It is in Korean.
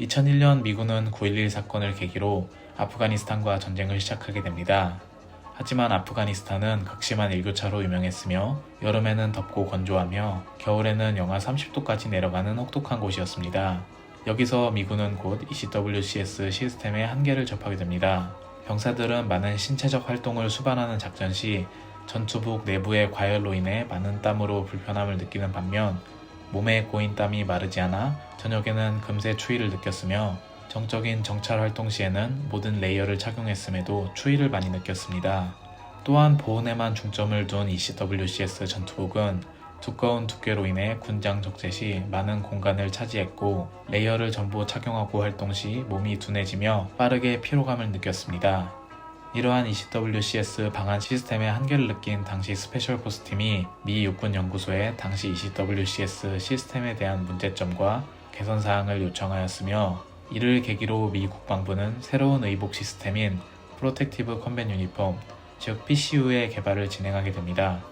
2001년 미군은 9.11 사건을 계기로 아프가니스탄과 전쟁을 시작하게 됩니다. 하지만 아프가니스탄은 극심한 일교차로 유명했으며 여름에는 덥고 건조하며 겨울에는 영하 30도까지 내려가는 혹독한 곳이었습니다. 여기서 미군은 곧 ECWCS 시스템의 한계를 접하게 됩니다. 병사들은 많은 신체적 활동을 수반하는 작전 시 전투복 내부의 과열로 인해 많은 땀으로 불편함을 느끼는 반면 몸에 고인 땀이 마르지 않아 저녁에는 금세 추위를 느꼈으며 정적인 정찰 활동 시에는 모든 레이어를 착용했음에도 추위를 많이 느꼈습니다. 또한 보온에만 중점을 둔 ECWCS 전투복은 두꺼운 두께로 인해 군장 적재 시 많은 공간을 차지했고 레이어를 전부 착용하고 활동 시 몸이 둔해지며 빠르게 피로감을 느꼈습니다. 이러한 ECWCS 방한 시스템의 한계를 느낀 당시 스페셜 포스 팀이 미 육군 연구소에 당시 ECWCS 시스템에 대한 문제점과 개선 사항을 요청하였으며 이를 계기로 미 국방부는 새로운 의복 시스템인 프로텍티브 컨벤 유니폼 즉 PCU의 개발을 진행하게 됩니다.